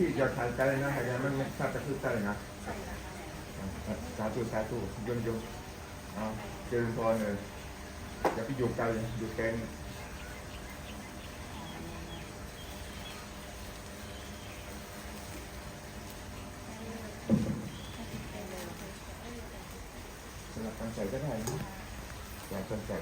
พี่จะถ่ายใจนะถ่ายใจมันไม่ทราบจะพูดใจนะสาธุสาธุยนยนเอาเจริญพรเลยอย่าไปอยู่ไกลเลยอยู่แกนสำหรับการใส่ก็ได้นะอยากการใส่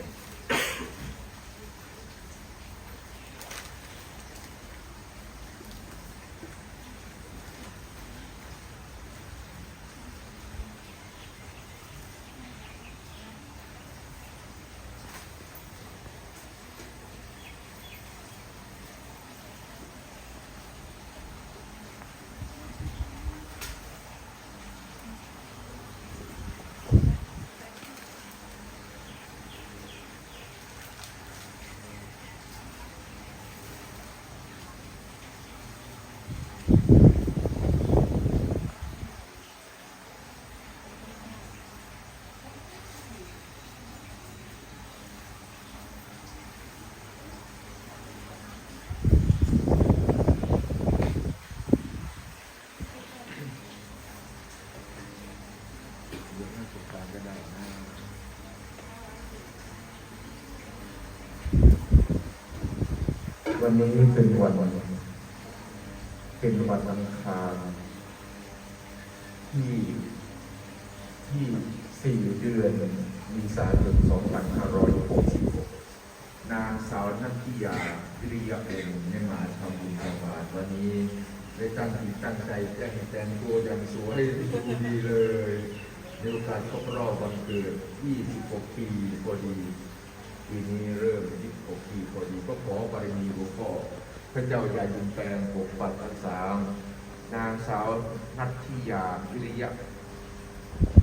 เรื่องหน้าสงกรารก็ได้นะวันนี้เป็นวันเป็นวันอังคารที่ที่สี่เดือนมีสายนสองพันห้าร้อยหกสิบหกนางสาวนัทธิยาวิริยะเองได้มาทำบุญทำบาตรวันนี้ได้ตั้งจิตตั้งใจแต่งแต่งตัวอย่างสวยดูดีเลย ในโอกาสครบรอบวันเกิด 26 ปีพอดีปีนี้เริ่ม 26 ปีพอดีก็ขอบารมีหลวงพ่อพระเจ้าใหญ่บุญแปลงปกปักรักษานางสาวนัทธิยาวิริยะ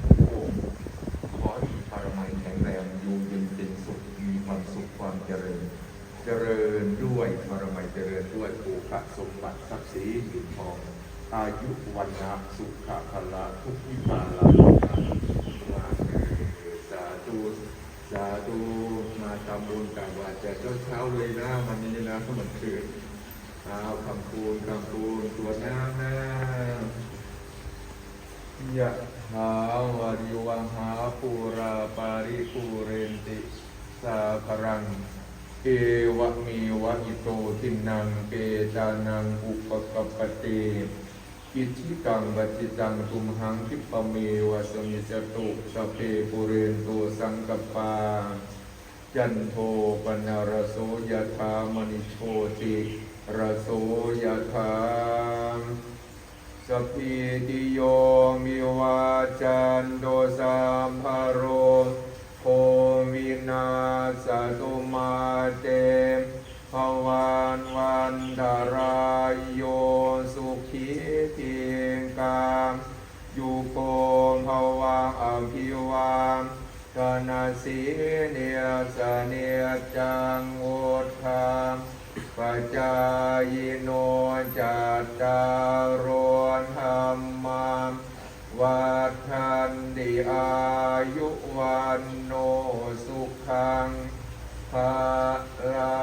โอ้ขอให้มีปรมัยแข็งแรงอยู่เย็นเป็นสุขมีความสุขความเจริญ เจริญด้วยปรมัยเจริญด้วยโภคสมบัติทรัพย์สินเงินทอง อายุวันนะสุขภละทุกวิมาลามาสาธุสาธุมาทำบุญกับว่าจะเช้าเช้าเลยนะวันนี้นะเหมือนคืนเอาคำคูณคำคูณตัวน้ำนะยะหาวาริวังหาปูราปาริปูเรนติ สาครัง เอวะมีวะอิโตทินังเกจานังอุปกปติ อิทิกังวัจิตังตุมหังคิปเมวะสมิจตุสเพปุเรนโตสังกปาจันโทปนารโสยธามณิโชติรโสยธาสพพิติโยมิวาจันโดสัมภโรโควินาสตุมาเต ยุโกภวังอภิวังธนาสีเนียสเนียจังอุทามปัจจายโนจัตตารนธรรมามวัฏทันติอายุวันโนสุขังภาลัง